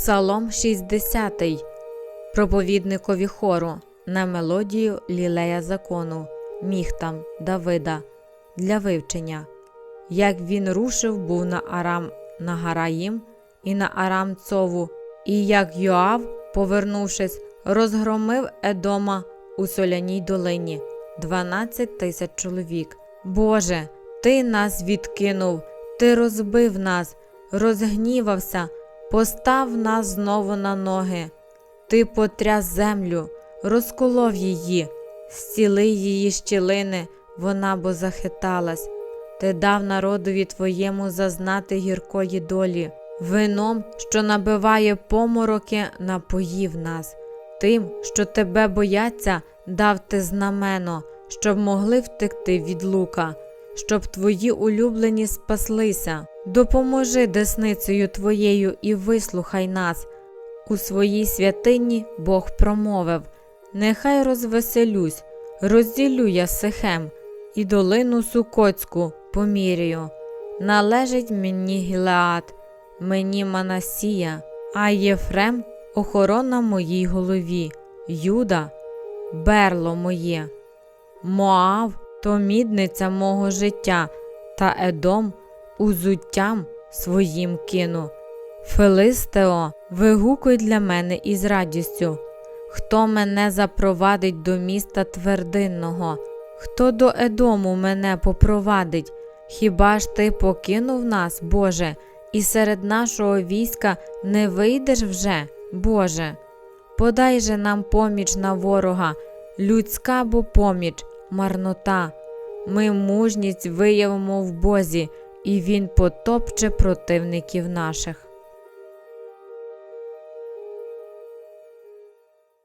Псалом 60. Проповідникові хору на мелодію Лілея закону, міхтам Давида для вивчення. Як він рушив був на Арам Нагараїм і на Арам Цову, і як Йоав, повернувшись, розгромив Едома у соляній долині 12 тисяч чоловік. Боже, ти нас відкинув, ти розбив нас, розгнівався, постав нас знову на ноги. Ти потряс землю, розколов її, зціли її щілини, вона бо захиталась. Ти дав народові твоєму зазнати гіркої долі, вином, що набиває помороки, напоїв нас. Тим, що тебе бояться, дав ти знамено, щоб могли втекти від лука, щоб твої улюблені спаслися. Допоможи десницею твоєю і вислухай нас. У своїй святині Бог промовив: Нехай розвеселюсь, розділю я Сихем, і долину Сукоцьку поміряю. Належить мені Гілеад, мені Манасія, а Єфрем охорона моїй голові, Юда берло моє. Моав то мідниця мого життя, та Едом узуттям своїм кину. Филистео, вигукуй для мене із радістю. Хто мене запровадить до міста твердинного, хто до Едому мене попровадить? Хіба ж ти покинув нас, Боже, і серед нашого війська не вийдеш вже, Боже? Подай же нам поміч на ворога, людська бо поміч, марнота. Ми мужність виявимо в Бозі, і Він потопче противників наших.